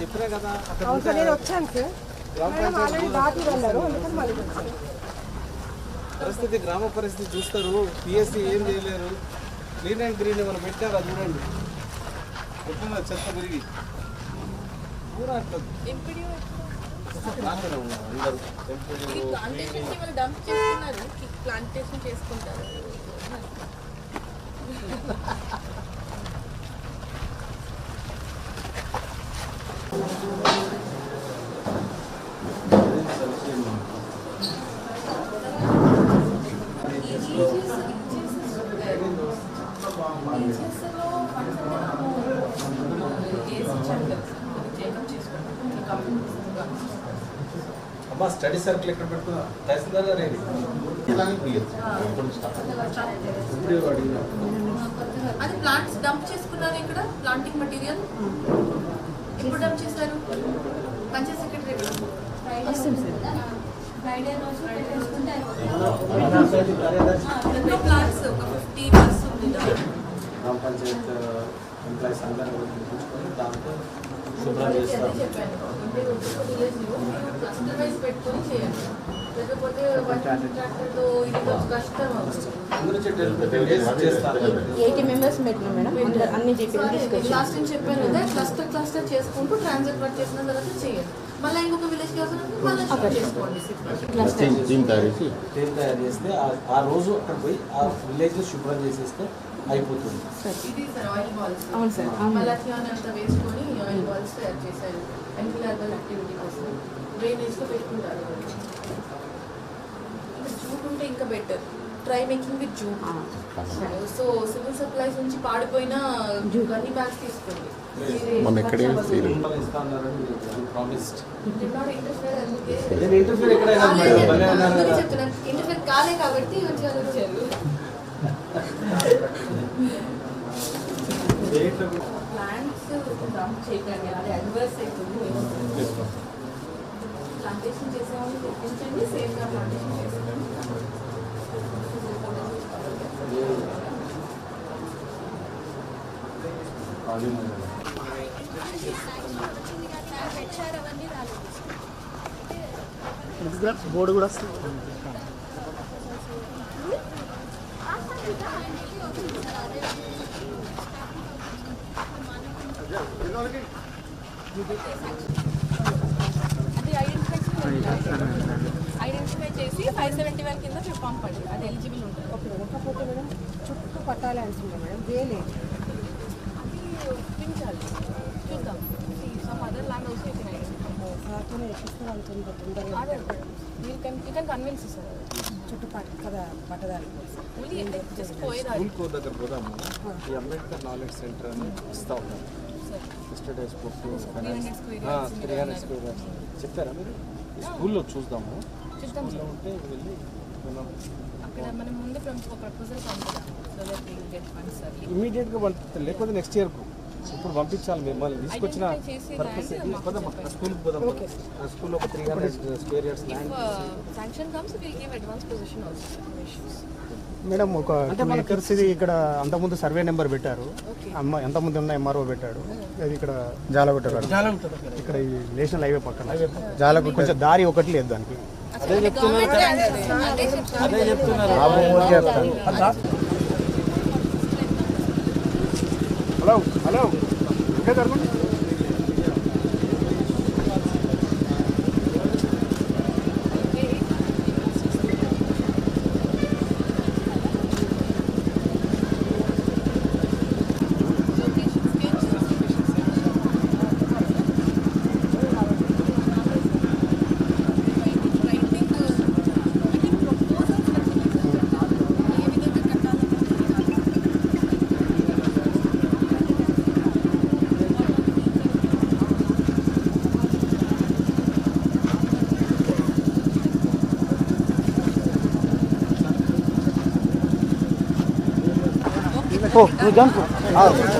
చెప్పినా కదా అక్కడ అవును సార్ నేను వచ్చాను సార్. గ్రామ మేడం పంచాయతీ ఆల్రెడీ దాటి వెళ్ళారు అందుకని మళ్ళీ వచ్చాను. పరిస్థితి గ్రామ పరిస్థితి చూస్తారు. పిఎస్సి ఏం చేయలేరు. క్లీన్ అండ్ గ్రీన్ ఏమైనా పెట్టారా? చూడండి. ఎట్లున్నా చెత్త పెరిగి. పూరా ప్లాంటేషన్ చేసుకుంటారు. అమ్మా స్టడీ సర్కిల్ ఎక్కడ పెట్టుకున్నా? తహసీల్దార్ గారు ఏది? అది ప్లాంట్స్ డంప్ చేసుకున్నారు ఇక్కడ? ప్లాంటింగ్ మెటీరియల్ ఎప్పుడు డంప్ చేశారు? పంచాయత్ సెక్రటరీ ఫ్రైడే రోజు పెట్టేసుకుంటే ప్లాంట్స్ ఒక ఫిఫ్టీ ప్లస్ ఉంది. పంచాయత్ ఎంప్లాయీస్ అందరూ పిలిపించుకొని దాంతో శుభ్రం చేస్తాం చెప్పాను. ఎయిటీ మెంబర్స్ పెట్టినాం మేడం. అందరు అన్ని చెప్పి లాస్ట్ చెప్పాను కదా క్లస్టర్ క్లస్టర్ చేసుకుంటూ ట్రాన్సాక్ట్ వర్క్ చేసిన తర్వాత చేయండి మళ్ళీ ఇంకొక విలేజ్ కి అవసరం మళ్ళీ షిఫ్ట్ చేసుకోండి టీమ్ తయారు చేసి ట్రైన్ తయారు చేస్తే ఆ- ఆ రోజు అక్కడ పోయి ఆ విలేజ్ శుభ్రం చేసేస్తే అయిపోతుంది ఇది సార్ ఆయిల్ బాల్స్ అవును సార్, అవును. మళ్ళీ అంతా వేసుకొని ఆయిల్ బాల్స్ తయారు చేశారు ఎంపీ హెర్బల్ యాక్టివిటీ కోసం డ్రైనేజ్ లో పెట్టుకుంటారు ఇంకా జూట్ ఉంటే ఇంకా better try making with jute so civil supplies నుంచి పాడిపోయిన గన్నీ బ్యాగ్స్ తీసుకోండి. ఎక్కడే ఇంటర్ఫీర్ కాలే కాబట్టి మంచిగా వచ్చారు ప్లాంట్స్ చేయకండి. అది అడ్వర్స్ అవుతుంది ప్లాంటేషన్ చేసేవాళ్ళు తెప్పించండి. సేఫ్గా ప్లాంటేషన్ చేసుకోండి బోర్డు కూడా వస్తుంది అది ఐడెంటిఫై ఐడెంటిఫై చేసి ఫైవ్ సెవెంటీ వన్ కింద పంపండి అది ఎలిజిబుల్ ఉంటుంది. ఓకే కాకపోతే మేడం చుట్టూ పట్టాలి అంటుంది మేడం. వేలే. చూద్దాం. Some other land also you can identify సార్తోనే ఎక్కిస్తారు అంత తొందరగా you can you can convince sir చుట్టూ పట్ట కదా పట్టదాలి ఓన్లీ జస్ట్ పోయేదాన్ని స్కూల్ కో దగ్గర పోదాము. ఈ అంబేద్కర్ నాలెడ్జ్ సెంటర్ అని ఇస్తా. ఉన్నాను sir yesterday spoke to 300 square yards three hundred square yards చెప్పారా మీరు? స్కూల్లో చూద్దాము. చూద్దాం స్కూల్లో ఉంటే వెళ్ళి మనం అక్కడ మనం ముందు ఒక proposal పంపుదాం. So that will get funds sir ఇమీడియట్గా లేకపోతే నెక్స్ట్ ఇయర్కు ఇప్పుడు పంపించాలి మిమ్మల్ని. తీసుకొచ్చిన పర్పస్ మాకు పోదాం స్కూల్లో ఒక three hundred square yards land sanction comes will give advance position also issues madam ఒక టూ ఎకర్స్ ఇది ఇక్కడ అంతకుముందు సర్వే నెంబర్ పెట్టారు. అమ్మ ఎంతమంది ఉన్న ఎంఆర్ఓ పెట్టాడు. అది ఇక్కడ జాలగుట్ట కాడ. ఇక్కడ ఈ నేషనల్ హైవే పక్కన. జాలగుట్ట. కొంచెం దారి ఒకటి లేదు దానికి. అదే చెప్తున్నారు. అదే చెప్తున్నారు. అదే చెప్తున్నారు హలో 不你讲故啊